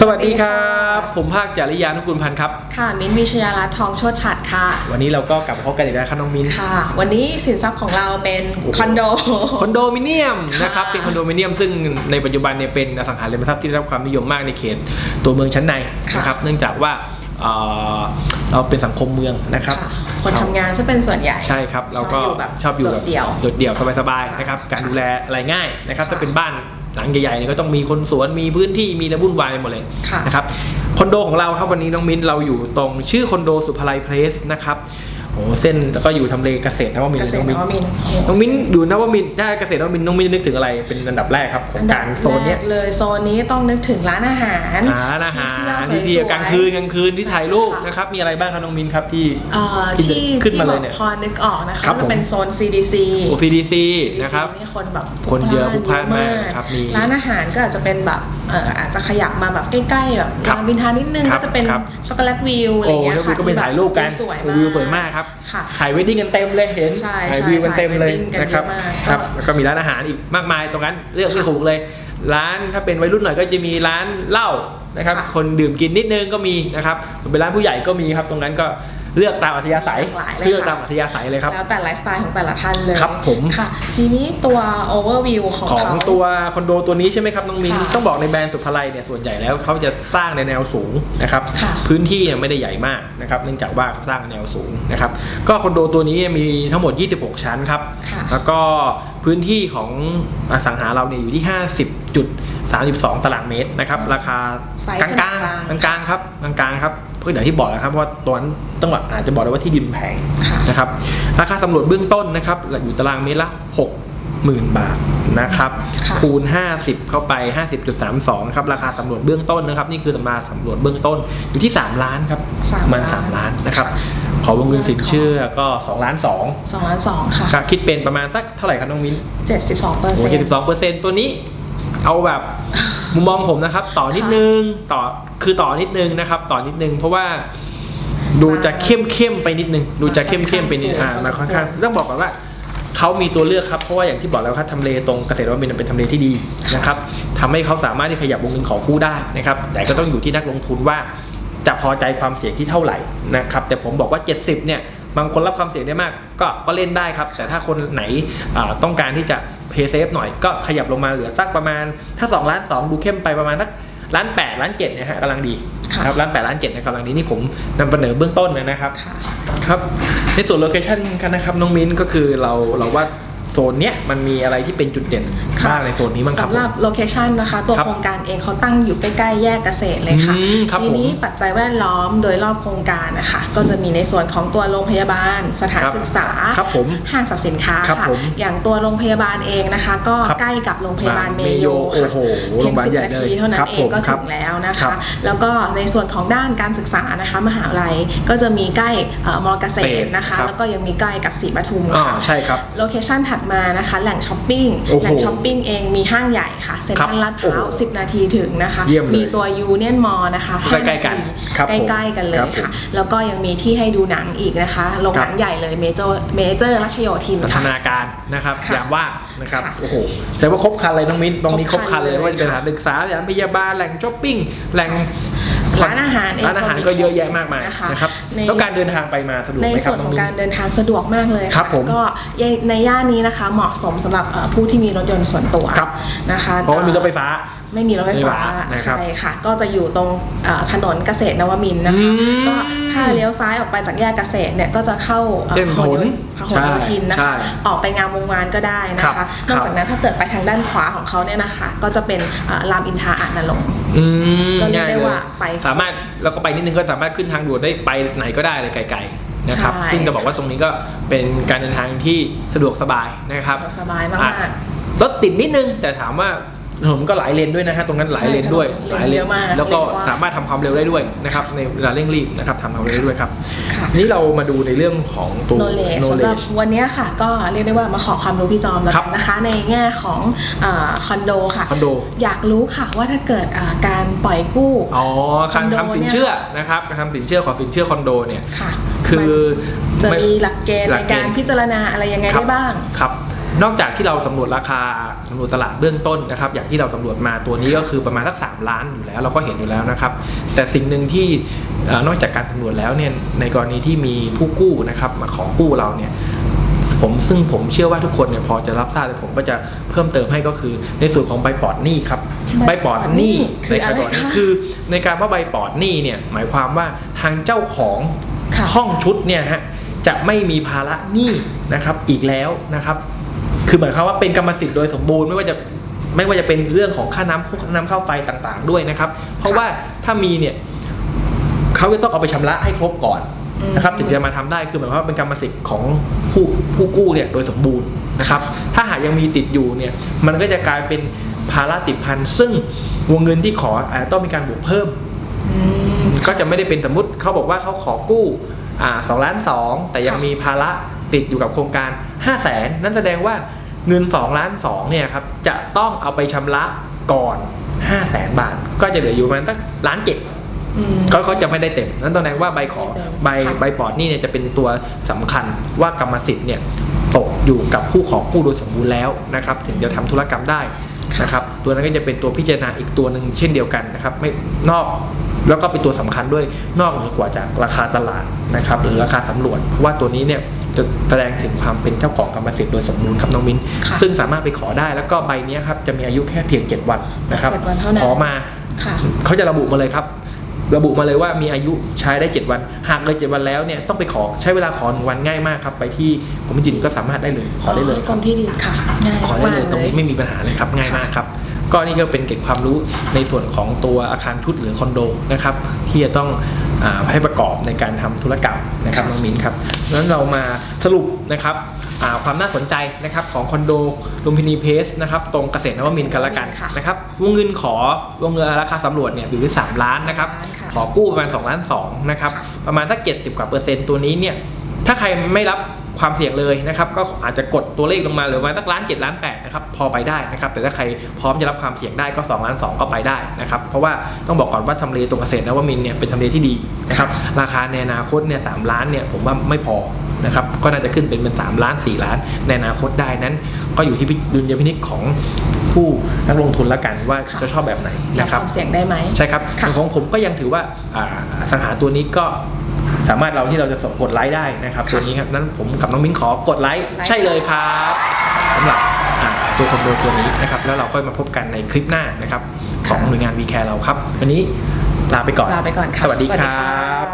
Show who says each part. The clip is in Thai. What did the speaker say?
Speaker 1: สวัสดีครับ ผมภาคจริยานุกุลพันธ์ครับ
Speaker 2: ค่ะมิ้นท์วิชยารัตน์ทองโชติฉัดค่ะ
Speaker 1: วันนี้เราก็กลับมาพบกันอีกแล้วครับน้องมิ้น
Speaker 2: ค่ะ วันนี้สินทรัพย์ของเราเป็น
Speaker 1: โอ้โห
Speaker 2: คอนโด
Speaker 1: คอนโดมิเนียมนะครับ
Speaker 2: ค่ะ
Speaker 1: เป็นคอนโดมิเนียมซึ่งในปัจจุบันเนี่ยเป็นอสังหาริมทรัพย์ที่ได้รับความนิยมมากในเขตตัวเมืองชั้นในนะครับ เนื่องจากว่าเอ่อเราเป็นสังคมเมืองนะครับ
Speaker 2: ค่ะคนทำงานซะเป็นส่วนใหญ่
Speaker 1: ใช่ครับ เราก็
Speaker 2: ชอบอยู่แบบ
Speaker 1: ชอบอยู่แบบ
Speaker 2: โดดเดี่ยว
Speaker 1: โดดเดี่ยวสบายๆนะครับ การดูแลอะไรง่ายนะครับ ถ้าเป็นบ้าน หลังใหญ่ๆเนี่ยก็ต้องมีคนสวนมีพื้นที่มีระวุ่นวายไปหมดเลย
Speaker 2: ค่ะ
Speaker 1: นะครับคอนโดของเราครับวันนี้น้องมิ้นเราอยู่ตรงชื่อคอนโดสุภาลัยเพลสนะครับ โอ้เส้นแล้วก็อยู่ทำเลเกษตรนวมินท
Speaker 2: เก
Speaker 1: ร์
Speaker 2: ษตร
Speaker 1: น้
Speaker 2: น
Speaker 1: อง
Speaker 2: ว
Speaker 1: มิ้น
Speaker 2: มินทร์
Speaker 1: น้องมิ้นอยู่นวมินทร์ได้เกษตรนวมินทร์น้องมิ้นนึกถึงอะไรเป็นอันดับแรกครับของ
Speaker 2: อันดั
Speaker 1: กา
Speaker 2: บ
Speaker 1: รโซนเนี้ย
Speaker 2: แรกเลยโซนนี้ต้องนึกถึงร้านอาหาร
Speaker 1: อ่าร้านอาหาร
Speaker 2: ที่
Speaker 1: ที่
Speaker 2: เที่
Speaker 1: เที่
Speaker 2: ย
Speaker 1: ยวว
Speaker 2: สวยๆ
Speaker 1: กลางคืนกลางคืนที่ถ่ายรูป
Speaker 2: ค่ะ
Speaker 1: นะครับ มีอะไรบ้างครับน้องมิ้นครับที่
Speaker 2: เอ่อ
Speaker 1: ที่
Speaker 2: ที่
Speaker 1: ขึ้นมา
Speaker 2: ที่
Speaker 1: เล
Speaker 2: แบ
Speaker 1: ย
Speaker 2: บ
Speaker 1: เนี่ย
Speaker 2: พอนึกออกนะคะ
Speaker 1: ครับ
Speaker 2: ก็จะเป็นโซน CDC
Speaker 1: OCDC นะครับ
Speaker 2: นี่คนแบบ
Speaker 1: คนเยอะ
Speaker 2: พลุกพล่าน
Speaker 1: พลุกพล่านมาก
Speaker 2: เยอะ
Speaker 1: ครับมี
Speaker 2: ร้านอาหารก็อาจจะเป็นแบบเอ่ออาจจะขยับมาแบบใกล้ๆแบบ
Speaker 1: ครับ
Speaker 2: รามอินทรานิดนึง
Speaker 1: ครั
Speaker 2: ก็
Speaker 1: บ
Speaker 2: จะเป็น
Speaker 1: ครับ
Speaker 2: ช็อกโกแลตวิวอะไร
Speaker 1: โอ้
Speaker 2: เงี้ย
Speaker 1: แล้ว
Speaker 2: ค่ะ
Speaker 1: ก็ไปถ่ายรูปกัน
Speaker 2: วิวสวย
Speaker 1: โอ้
Speaker 2: มาก
Speaker 1: วิวสวยมากครับ
Speaker 2: ค่ะ
Speaker 1: ถ่ายเวดดิ้งกันเต็มเลยเห็น
Speaker 2: ใช่
Speaker 1: ถ่าย
Speaker 2: ใช่
Speaker 1: วิวกันเต็มเลย
Speaker 2: ถ่าย wedding กัน
Speaker 1: นะครับ
Speaker 2: เยอะมาก
Speaker 1: ครับ
Speaker 2: ก็
Speaker 1: แล้วก็มีร้านอาหารอีกมากมายตรงนั้นเลือกไม่ถูกเลย ร้านถ้าเป็นวัยรุ่นหน่อยก็จะมีร้านเหล้า นะครับ
Speaker 2: ค่ะ
Speaker 1: คนดื่มกินนิดนึงก็มีนะครับเป็นร้านผู้ใหญ่ก็มีครับตรงนั้นก็เลือกตามอัธยาศัย
Speaker 2: หลากหลายเลย
Speaker 1: เลือก
Speaker 2: ค่ะ
Speaker 1: ตามอัธยาศัยเลยครับ
Speaker 2: แล้วแต่ไลฟ์สไตล์ของแต่ละท่านเลย
Speaker 1: ครับผม
Speaker 2: ค่ะ ทีนี้ตัวโอเวอร์วิวของ
Speaker 1: ของ
Speaker 2: เขา
Speaker 1: ตัวคอนโดตัวนี้ใช่ไหมครับน้องมิ้น
Speaker 2: ค่ะ
Speaker 1: ต้องบอกในแบรนด์สุภาลัยเนี่ยส่วนใหญ่แล้วเขาจะสร้างในแนวสูงนะครับ
Speaker 2: ค่ะ
Speaker 1: พื้นที่เนี่ยไม่ได้ใหญ่มากนะครับเนื่องจากว่าเขาสร้างในแนวสูงนะครับก็คอนโดตัวนี้มีทั้งหมด 26 ชั้นครับ
Speaker 2: ค่ะ
Speaker 1: แล้วก็พื้นที่ของอสังหาเราเนี่ยอยู่ที่ 50.32 ตารางเมตรนะครับราคา
Speaker 2: ไซส์
Speaker 1: กลางกลาง
Speaker 2: กลางๆ
Speaker 1: กลางๆครับกลางกลางๆครับเพื่ออย่างที่บอกนะครับเพราะว่าตัวนั้นต้องบอกอาจจะบอกได้ว่าที่ดินแพง
Speaker 2: ค่ะ
Speaker 1: นะครับราคาสำรวจเบื้องต้นนะครับอยู่ตารางเมตรละ60,000 บาทนะครับ
Speaker 2: ค่ะ
Speaker 1: คูณ 50 เข้าไป 50.32ครับราคาสำรวจเบื้องต้นนะครับ นี่คือสำราสำรวจเบื้องต้นอยู่ที่ 3 ล้านครับ
Speaker 2: สาม
Speaker 1: มัน
Speaker 2: ล้าน
Speaker 1: 3ล้านนะครับ
Speaker 2: ค่ะ
Speaker 1: ขอวงเงินสินเชื่อก็2ล้าน2
Speaker 2: สองล้านสองค่ะ
Speaker 1: ครับคิดเป็นประมาณสักเท่าไหร่ครับน้องมิ้น
Speaker 2: เจ็ดสิบสองเปอร์
Speaker 1: โอ้
Speaker 2: เซ็นต์
Speaker 1: เจ็ดสิบสองเปอร์เซ็นต์ตัวนี้ เอาแบบมุมมองผมนะครับ ต่อนิดนึงต่อคือต่อนิดนึงนะครับ ต่อนิดนึง เพราะว่าดูจะเข้มเข้มๆไปนิดนึง ดูจะเข้มเข้มๆไปนิดอ่ามาค่อนข้างต้องบอกก่อนว่าเขามีตัวเลือกครับเพราะว่าอย่างที่บอกแล้วครับทำเลตรงเกษตรวมินทร์เป็นทำเลที่ดีนะครับทำให้เขาสามารถที่ขยับวงเงินของกู้ได้นะครับ แต่ก็ต้องอยู่ที่นักลงทุนว่าจะพอใจความเสี่ยงที่เท่าไหร่นะครับ แต่ผมบอกว่า 70 เนี่ย บางคนรับความเสี่ยงได้มาก ก็ก็เล่นได้ครับ แต่ถ้าคนไหนอ่าต้องการที่จะเพย์เซฟหน่อยก็ขยับลงมาเหลือสักประมาณ ถ้า2ล้าน2ดูเข้มไปประมาณสักล้าน8ล้าน7เนี่ยฮะกำลังดี
Speaker 2: ค่ะ
Speaker 1: ครับล้าน8ล้าน7เนี่ยกำลังดีนี่ผมนำเสนอเบื้องต้นนะครับ
Speaker 2: ค่ะ
Speaker 1: ครับในส่วนโลเคชันกันนะครับน้องมิ้นก็คือเราเราว่า โซนเนี้ยมันมีอะไรที่เป็นจุดเด่น
Speaker 2: ค่ะ
Speaker 1: บ้างในโซนนี้บ้างครับ
Speaker 2: สำหรับโลเคชันนะคะตัว
Speaker 1: ครับ
Speaker 2: โครงการเองเขาตั้งอยู่ใกล้ๆแยกเกษตรเลยค่ะ
Speaker 1: อืมครับ
Speaker 2: ทีนี้
Speaker 1: ผม
Speaker 2: ปัจจัยแวดล้อมโดยรอบโครงการนะคะก็จะมีในส่วนของตัวโรงพยาบาล สถาน
Speaker 1: ครับ
Speaker 2: ศึกษา
Speaker 1: ครับผม
Speaker 2: ห้างสรรพสินค้า
Speaker 1: ครับ
Speaker 2: ค่ะ
Speaker 1: ผม
Speaker 2: อย่างตัวโรงพยาบาลเองนะคะ ก็
Speaker 1: ครับ
Speaker 2: ใกล้กับโรงพยาบาล
Speaker 1: เม
Speaker 2: เม
Speaker 1: โย
Speaker 2: โย
Speaker 1: โอ้
Speaker 2: ค่ะ
Speaker 1: โห
Speaker 2: เพียง
Speaker 1: โรงพยาบาล
Speaker 2: สิบ
Speaker 1: ใหญ่
Speaker 2: นา
Speaker 1: เลย
Speaker 2: ทีเท่านั้
Speaker 1: ครั
Speaker 2: น
Speaker 1: บ
Speaker 2: เองก็
Speaker 1: ผมครั
Speaker 2: ถึ
Speaker 1: บ
Speaker 2: งแล้วนะ
Speaker 1: ครั
Speaker 2: คะ
Speaker 1: บ
Speaker 2: แล้วก็ในส่วนของด้านการศึกษานะคะมหาวิทยาลัยก็จะมีใกล้เอ่อมอเกษตรนะคะ
Speaker 1: ครับ
Speaker 2: แล้วก็ยังมีใกล้กับศรีปทุม
Speaker 1: อ๋อ
Speaker 2: ค่ะ
Speaker 1: ใช่ครับ
Speaker 2: โลเคชันถัดมานะคะแหล่งช้อปปิ้ง
Speaker 1: โอ้โห
Speaker 2: แหล่งช้อปปิ้งเองมีห้างใหญ่ค่ะเซ็นทรัล
Speaker 1: ครับ
Speaker 2: ลาดพร้าว
Speaker 1: โอ้โห
Speaker 2: 10 นาทีถึงนะคะ
Speaker 1: เยี่ยมเลย
Speaker 2: มีตัวยูเนียนมอนะคะ
Speaker 1: ใกล้ๆกัน
Speaker 2: 5
Speaker 1: ครับผม
Speaker 2: ใกล้ๆกันเล
Speaker 1: ครั
Speaker 2: ย
Speaker 1: บผม
Speaker 2: ค่ะ แล้วก็ยังมีที่ให้ดูหนังอีกนะคะโรงหนัง
Speaker 1: ครับ
Speaker 2: ใหญ่เลยเมเจอร์เมเจอร์รัชโยธิน
Speaker 1: พัฒ
Speaker 2: ค่ะ
Speaker 1: นาการนะครับ
Speaker 2: ค่ะ
Speaker 1: ยามว่างนะครับ
Speaker 2: ค่ะ
Speaker 1: โอ้โหแต่ว่าครบครันเลยน้องมิ้นตรงนี้ค
Speaker 2: ค
Speaker 1: ร
Speaker 2: ร
Speaker 1: บบครันเลย
Speaker 2: ครันเลย
Speaker 1: ว่าจะเป็นสถานศึกษาสถานพยาบาลแหล่งช้อปปิ้งแหล่ง
Speaker 2: ร้านอาหารเอง
Speaker 1: ร้านอาหาร
Speaker 2: ก็มี
Speaker 1: ก็เยอะแยะมากมาย
Speaker 2: นะคะ
Speaker 1: นะครับ
Speaker 2: ใน
Speaker 1: แล้วการเดินทางไปมาสะดวก
Speaker 2: ใน
Speaker 1: ไหมครั
Speaker 2: ส่
Speaker 1: บ
Speaker 2: วน
Speaker 1: น้
Speaker 2: ข
Speaker 1: อ
Speaker 2: องง
Speaker 1: มิ้น
Speaker 2: การเดินทางสะดวกมากเลย
Speaker 1: ครั
Speaker 2: ค่ะ
Speaker 1: บผม
Speaker 2: ก็ในย่านนี้นะคะ เหมาะสมสำหรับเอ่อผู้ที่มีรถยนต์ส่วนตัว
Speaker 1: ครับ
Speaker 2: นะคะ
Speaker 1: เพราะว่ามีรถไฟฟ้า
Speaker 2: ไม่มีรถไฟฟ้า
Speaker 1: ไม่มีนะครับ
Speaker 2: ใช่ค่ะ ก็จะอยู่ตรงเอ่อถนนเกษตรนวมินทร์นะคะ
Speaker 1: อืม
Speaker 2: ก็ถ้าเลี้ยวซ้ายออกไปจากแยกเกษตรเนี่ยก็จะเข้าอ่อ
Speaker 1: เส้นผล
Speaker 2: พหลโยธินนะ
Speaker 1: ใช่
Speaker 2: คะออกไปงามวงวานก็ได้นะ
Speaker 1: ครั
Speaker 2: คะ
Speaker 1: บ
Speaker 2: นอกจากนั้นถ้าเกิดไปทางด้านขวาของเขาเนี่ยนะคะ ก็จะเป็นเอ่อรามอินทราอาจนรงค์
Speaker 1: อืม
Speaker 2: ก็เรียกได้
Speaker 1: ง่ล
Speaker 2: ว่าไป
Speaker 1: สามารถแล้วก็ไปนิดนึงก็สามารถขึ้นทางด่วนได้ไปไหนก็ได้เลยไกลๆนะครับ
Speaker 2: ใช่
Speaker 1: ซึ่งจะบอกว่าตรงนี้ก็เป็นการเดินทางที่สะดวกสบายนะครับ
Speaker 2: สบายมาก
Speaker 1: อะรถติดนิดนึงแต่ถามว่า ถนนก็หลายเลนด้วยนะฮะตรงนั้นหลายเลนด้วย
Speaker 2: ใช่
Speaker 1: หลายเล
Speaker 2: เลนเย
Speaker 1: น
Speaker 2: อะมาก
Speaker 1: แล้วก็
Speaker 2: เลนกว้าง
Speaker 1: สามารถทำความเร็วได้ด้วยนะครับในเวลาเร่งรีบนะครับทำความเร็วได้ด้วยครับ
Speaker 2: ค่ะ
Speaker 1: นี่เรามาดูในเรื่องของตัว
Speaker 2: โนเลสำหรับ
Speaker 1: knowledge
Speaker 2: วันนี้ค่ะก็เรียกได้ว่ามาขอความรู้พี่จอมแล้ว
Speaker 1: ครั
Speaker 2: กับนนะคะในแง่ของอาคอนโดค่ะ
Speaker 1: คอนโด
Speaker 2: อยากรู้ค่ะว่าถ้าเกิดอ่าการปล่อยกู้
Speaker 1: อ๋อ
Speaker 2: ค
Speaker 1: กา
Speaker 2: อ
Speaker 1: ร
Speaker 2: นโด
Speaker 1: ทำสินเชื่อนะครับการทำสินเชื่อขอสินเชื่อคอนโดเนี่ย
Speaker 2: ค่ะ
Speaker 1: คือ
Speaker 2: มันจะ
Speaker 1: ไม่
Speaker 2: มีหลักเกณฑ์
Speaker 1: หลั
Speaker 2: ใน
Speaker 1: กเกณฑ์
Speaker 2: การพิจารณาอะไรยังไง
Speaker 1: ครับ
Speaker 2: ได้บ้าง
Speaker 1: ครับ นอกจากที่เราสำรวจราคาสำรวจตลาดเบื้องต้นนะครับ อย่างที่เราสำรวจมาตัวนี้ก็คือประมาณสักสามล้านอยู่แล้ว เราก็เห็นอยู่แล้วนะครับ แต่สิ่งหนึ่งที่เอ่อนอกจากการสำรวจแล้วเนี่ยในกรณีที่มีผู้กู้นะครับ มาขอกู้เราเนี่ยผมซึ่งผมเชื่อว่าทุกคนเนี่ยพอจะรับทราบแต่ผมก็จะเพิ่มเติมให้ก็คือ ในส่วนของใบปลอดหนี้ครับ
Speaker 2: ใบ
Speaker 1: ใบปลอดหนี้
Speaker 2: คือ
Speaker 1: ใน
Speaker 2: อะไร
Speaker 1: ใบปลอดหนี้
Speaker 2: คะ
Speaker 1: คือ ในการว่าใบปลอดหนี้เนี่ยหมายความว่าทางเจ้าของ
Speaker 2: ค่ะ
Speaker 1: ห้องชุดเนี่ยฮะจะไม่มีภาระหนี้นะครับอีกแล้วนะครับ คือหมายความว่าเป็นกรรมสิทธิ์โดยสมบูรณ์ไม่ว่าจะไม่ว่าจะเป็นเรื่องของค่าน้ำค่าน้ำค่าไฟต่างๆ ด้วยนะครับ เพราะว่าถ้ามีเนี่ยเขาจะต้องเอาไปชำระให้ครบก่อนนะครับ
Speaker 2: อืม
Speaker 1: ถึงจะมาทำได้คือหมายความว่าเป็นกรรมสิทธิ์ของผู้ผู้กู้เนี่ยโดยสมบูรณ์นะครับ ถ้าหากยังมีติดอยู่เนี่ยมันก็จะกลายเป็นภาระติดพันซึ่งวงเงินที่ขออาจจะต้องมีการบวกเพิ่ม
Speaker 2: อืม
Speaker 1: ก็จะไม่ได้เป็นสมมติเขาบอกว่าเขาขอกู้อ่าสองล้านสองแต่ยัง
Speaker 2: ค่ะ
Speaker 1: มีภาระ ติดอยู่กับโครงการ 5 0 0แสนนั่นแสดงว่าเงิน2ล้าน2เนี่ยครับจะต้องเอาไปชำระก่อน 5 0 0แสนบาท ก็จะเหลืออยู่ประมาณสักล้านเจ็ด
Speaker 2: อืม
Speaker 1: เขาเขาจะไม่ได้เต็ม นั่นแสดงว่าใบขอ
Speaker 2: ไม่เต็ม
Speaker 1: ใบ
Speaker 2: ค่ะ
Speaker 1: ใบปลอดหนี่เนี่ยจะเป็นตัวสำคัญว่ากรรมสิทธิ์เนี่ยตกอยู่กับผู้ขอกู้โดยสมบูรณ์แล้วนะครับ ถึงจะทำธุรกรรมได้ นะครับตัวนั้นก็จะเป็นตัวพิจารณาอีกตัวหนึ่งเช่นเดียวกันนะครับไม่นอกแล้วก็เป็นตัวสำคัญด้วยนอกเหนือกว่าจากราคาตลาดนะครับหรือราคาสำรวจเพราะว่าตัวนี้เนี่ยจะแสดงถึงความเป็นเจ้าของกรรมสิทธิ์โดยสมบูรณ์ครับน้องมิ้น
Speaker 2: ค่ะ
Speaker 1: ซึ่งสามารถไปขอได้แล้วก็ใบเนี้ยครับจะมีอายุแค่เพียง 7 วันนะครับ
Speaker 2: เจ็ดวันเท่านั้น
Speaker 1: ขอมา
Speaker 2: ค่ะ
Speaker 1: เขาจะระบุมาเลยครับ ระบุมาเลยว่ามีอายุใช้ได้ 7 วัน หากเลย7วันแล้วเนี่ยต้องไปขอใช้เวลาขอหนึ่งวันง่ายมากครับ ไปที่กรมที่ดินก็สามารถได้เลยขอได้เลยค
Speaker 2: กร
Speaker 1: รับ
Speaker 2: มที่ดินค่ะง่าย
Speaker 1: ขอได้เลย
Speaker 2: มาก
Speaker 1: ตรงนี้ไม่มีปัญหาเลยครับง่ายมากครับก็นี่ก็เป็นเกร็ดความรู้ในส่วนของตัวอาคารชุดหรือคอนโดนะครับที่จะต้องอาให้ประกอบในการทำธุรกรรมนะครับน้องมิ้นครับดังนั้นเรามาสรุปนะครับอ่าความน่าสนใจนะครับของคอนโดลุมพินีเพสนะครับตรงเกษตรนวมินทร์กันละกัน
Speaker 2: ค่ะ
Speaker 1: นะครับวงเงินขอวงเงินราคาสำรวจเนี่ยอยู่ที่ 3 ล้านนะครับ
Speaker 2: สามล้านค่ะ
Speaker 1: ขอกู้ประมาณ2ล้าน2นะครับ
Speaker 2: ค่ะ
Speaker 1: ประมาณสัก70กว่าเปอร์เซ็นต์ตัวนี้เนี่ยถ้าใครไม่รับ ความเสี่ยงเลยนะครับก็อาจจะกดตัวเลขลงมาเหลือประมาณสักล้านเจ็ดล้านแปดนะครับพอไปได้นะครับแต่ถ้าใครพร้อมจะรับความเสี่ยงได้ก็2ล้าน2ก็ไปได้นะครับเพราะว่าต้องบอกก่อนว่าทำเลตรงเกษตรนวมินทร์เนี่ยเป็นทำเลที่ดีนะครับราคาในอนาคตเนี่ยสามล้านเนี่ยผมว่าไม่พอนะครับก็น่าจะขึ้นเป็นเป็นสามล้านสี่ล้าน ในอนาคตได้นั้น ก็อยู่ที่ดุลยพินิจของผู้นักลงทุนละกันว่า
Speaker 2: ค่ะ
Speaker 1: จะชอบแบบไหน
Speaker 2: รับ
Speaker 1: นะค
Speaker 2: ครับวามเสี่ยงได้ไหม
Speaker 1: ใช่ครับ
Speaker 2: ค่ะ
Speaker 1: ของผมก็ยังถือว่าอ่าอสังหาตัวนี้ก็ สามารถเราที่เราจะส่งกดไลค์ได้นะครับตัวนี้ครับนั้นผมกับน้องมิ้นขอกดไลค์
Speaker 2: ไลค์
Speaker 1: ใช่เลยครับสำหรับอ่าตัวคอนโดตัวนี้นะครับแล้วเราก็มาพบกันในคลิปหน้านะครับของหน่วยงาน v c a r e เราครับ วันนี้ลาไปก่อน
Speaker 2: ลาไปก่อนค่ะ
Speaker 1: สวัสดี
Speaker 2: สวัส
Speaker 1: ค
Speaker 2: ดี
Speaker 1: รั
Speaker 2: ค่ะ
Speaker 1: บ